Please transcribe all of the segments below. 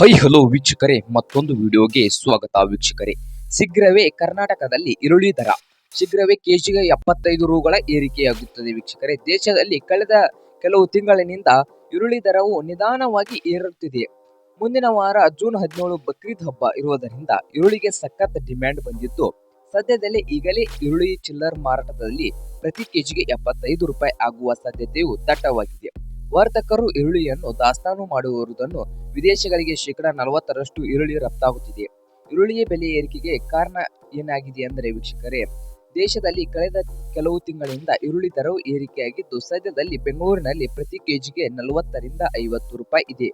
High hello ವೀಕ್ಷಕರೇ, ಮತ್ತೊಂದು ವಿಡಿಯೋಗೆ ಸ್ವಾಗತ ವೀಕ್ಷಕರೇ. ಶೀಘ್ರವೇ ಕರ್ನಾಟಕದಲ್ಲಿ ಈರುಳ್ಳಿ ದರ. ಶೀಘ್ರವೇ ಕೆಜಿಗೆ ಎಪ್ಪತ್ತೈದು ರೂಗಳ ಏರಿಕೆಯಾಗುತ್ತದೆ ವೀಕ್ಷಕರೇ. ದೇಶದಲ್ಲಿ ಕಳೆದ ಕೆಲವು ತಿಂಗಳಿನಿಂದ ಈರುಳ್ಳಿ ದರವು ನಿಧಾನವಾಗಿ ಏರುತ್ತಿದೆ. ಮುಂದಿನ ವಾರ ಜೂನ್ ಹದಿನೇಳು ಬಕ್ರೀದ್ ಹಬ್ಬ ಇರುವುದರಿಂದ ಈರುಳ್ಳಿಗೆ ಸಖತ್ ಡಿಮ್ಯಾಂಡ್ ಬಂದಿದ್ದು, ಸದ್ಯದಲ್ಲೇ ಈಗಲೇ ಈರುಳ್ಳಿ ಚಿಲ್ಲರ್ ಮಾರಾಟದಲ್ಲಿ ಪ್ರತಿ ಕೆಜಿಗೆ ಎಪ್ಪತ್ತೈದು ರೂಪಾಯಿ ಆಗುವ ಸಾಧ್ಯತೆಯು ದಟ್ಟವಾಗಿದೆ. ವರ್ತಕರು ಈರುಳ್ಳಿಯನ್ನು ದಾಸ್ತಾನು ಮಾಡುವುದನ್ನು ವಿದೇಶಗಳಿಗೆ ಶೇಕಡಾ ನಲವತ್ತರಷ್ಟು ಈರುಳ್ಳಿ ರಫ್ತಾಗುತ್ತಿದೆ. ಈರುಳ್ಳಿಯ ಬೆಲೆ ಏರಿಕೆಗೆ ಕಾರಣ ಏನಾಗಿದೆ ಅಂದರೆ ವೀಕ್ಷಕರೇ, ದೇಶದಲ್ಲಿ ಕಳೆದ ಕೆಲವು ತಿಂಗಳಿಂದ ಈರುಳ್ಳಿ ದರವು ಏರಿಕೆಯಾಗಿದ್ದು, ಸದ್ಯದಲ್ಲಿ ಬೆಂಗಳೂರಿನಲ್ಲಿ ಪ್ರತಿ ಕೆಜಿಗೆ ನಲವತ್ತರಿಂದ ಐವತ್ತು ರೂಪಾಯಿ ಇದೆ.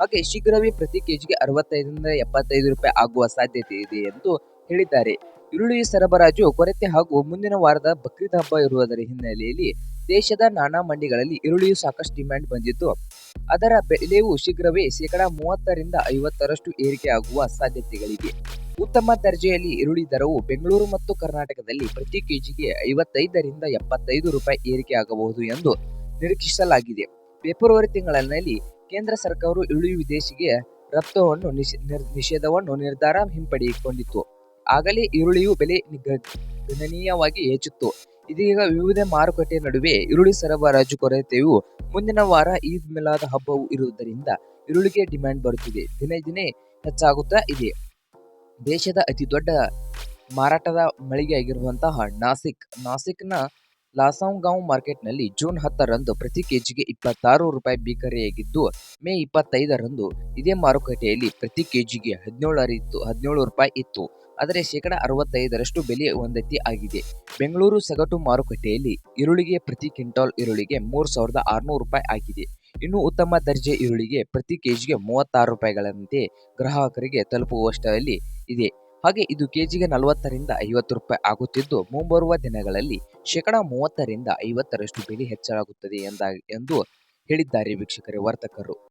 ಹಾಗೆ ಶೀಘ್ರವೇ ಪ್ರತಿ ಕೆಜಿಗೆ ಅರವತ್ತೈದರಿಂದ ಎಪ್ಪತ್ತೈದು ರೂಪಾಯಿ ಆಗುವ ಸಾಧ್ಯತೆ ಇದೆ ಎಂದು ಹೇಳಿದ್ದಾರೆ. ಈರುಳ್ಳಿ ಸರಬರಾಜು, ಕೊರತೆ ಹಾಗೂ ಮುಂದಿನ ವಾರದ ಬಕ್ರೀದ್ ಹಬ್ಬ ಇರುವುದರ ಹಿನ್ನೆಲೆಯಲ್ಲಿ ದೇಶದ ನಾನಾ ಮಂಡಿಗಳಲ್ಲಿ ಈರುಳ್ಳಿಯು ಸಾಕಷ್ಟು ಡಿಮ್ಯಾಂಡ್ ಬಂದಿದ್ದು, ಅದರ ಬೆಲೆಯು ಶೀಘ್ರವೇ ಶೇಕಡಾ ಮೂವತ್ತರಿಂದ ಐವತ್ತರಷ್ಟು ಏರಿಕೆ ಆಗುವ ಸಾಧ್ಯತೆಗಳಿವೆ. ಉತ್ತಮ ದರ್ಜೆಯಲ್ಲಿ ಈರುಳ್ಳಿ ದರವು ಬೆಂಗಳೂರು ಮತ್ತು ಕರ್ನಾಟಕದಲ್ಲಿ ಪ್ರತಿ ಕೆಜಿಗೆ ಐವತ್ತೈದರಿಂದ ಎಪ್ಪತ್ತೈದು ರೂಪಾಯಿ ಏರಿಕೆ ಆಗಬಹುದು ಎಂದು ನಿರೀಕ್ಷಿಸಲಾಗಿದೆ. ಫೆಬ್ರವರಿ ತಿಂಗಳಲ್ಲಿ ಕೇಂದ್ರ ಸರ್ಕಾರವು ಈರುಳ್ಳಿ ವಿದೇಶಿಗೆ ರಫ್ತುವನ್ನು ನಿಷೇಧವನ್ನು ನಿರ್ಧಾರ ಹಿಂಪಡೆದುಕೊಂಡಿತ್ತು ಆಗಲೇ ಈರುಳ್ಳಿಯು ಬೆಲೆ ಗಣನೀಯವಾಗಿ ಹೆಚ್ಚಿತ್ತು. ಇದೀಗ ವಿವಿಧ ಮಾರುಕಟ್ಟೆ ನಡುವೆ ಈರುಳ್ಳಿ ಸರಬರಾಜು ಕೊರತೆಯು ಮುಂದಿನ ವಾರ ಈದ್ ಮಿಲಾದ್ ಹಬ್ಬವು ಇರುವುದರಿಂದ ಈರುಳ್ಳಿಗೆ ಡಿಮ್ಯಾಂಡ್ ಬರುತ್ತಿದೆ. ದಿನೇ ದಿನೇ ಹೆಚ್ಚಾಗುತ್ತಾ ಇದೆ. ದೇಶದ ಅತಿ ದೊಡ್ಡ ಮಾರಾಟದ ಮಳಿಗೆಯಾಗಿರುವಂತಹ ನಾಸಿಕ್, ನಾಸಿಕ್ನ ಲಾಸಾಂಗಾಂವ್ ಮಾರ್ಕೆಟ್ನಲ್ಲಿ ಜೂನ್ ಹತ್ತರಂದು ಪ್ರತಿ ಕೆಜಿಗೆ ಇಪ್ಪತ್ತಾರು ರೂಪಾಯಿ ಬಿಕರೆಯಾಗಿದ್ದು ಮೇ ಇಪ್ಪತ್ತೈದರಂದು ಇದೇ ಮಾರುಕಟ್ಟೆಯಲ್ಲಿ ಪ್ರತಿ ಕೆಜಿಗೆ ಹದಿನೇಳರಿತ್ತು, ಹದಿನೇಳು ರೂಪಾಯಿ ಇತ್ತು. ಆದರೆ ಶೇಕಡ ಅರವತ್ತೈದರಷ್ಟು ಬೆಲೆ ಹೊಂದತಿ ಆಗಿದೆ. ಬೆಂಗಳೂರು ಸಗಟು ಮಾರುಕಟ್ಟೆಯಲ್ಲಿ ಈರುಳ್ಳಿಗೆ ಪ್ರತಿ ಕ್ವಿಂಟಾಲ್ ಈರುಳ್ಳಿಗೆ ಮೂರು ಸಾವಿರದ ಆರುನೂರು ರೂಪಾಯಿ ಆಗಿದೆ. ಇನ್ನು ಉತ್ತಮ ದರ್ಜೆ ಈರುಳ್ಳಿಗೆ ಪ್ರತಿ ಕೆಜಿಗೆ ಮೂವತ್ತಾರು ರೂಪಾಯಿಗಳಂತೆ ಗ್ರಾಹಕರಿಗೆ ತಲುಪುವಷ್ಟರಲ್ಲಿ ಇದೆ. ಹಾಗೆ ಇದು ಕೆಜಿಗೆ ನಲವತ್ತರಿಂದ ಐವತ್ತು ರೂಪಾಯಿ ಆಗುತ್ತಿದ್ದು, ಮುಂಬರುವ ದಿನಗಳಲ್ಲಿ ಶೇಕಡ ಮೂವತ್ತರಿಂದ ಐವತ್ತರಷ್ಟು ಬೆಲೆ ಹೆಚ್ಚಾಗುತ್ತದೆ ಎಂದ, ಎಂದು ಹೇಳಿದ್ದಾರೆ ವೀಕ್ಷಕರೇ, ವರ್ತಕರು.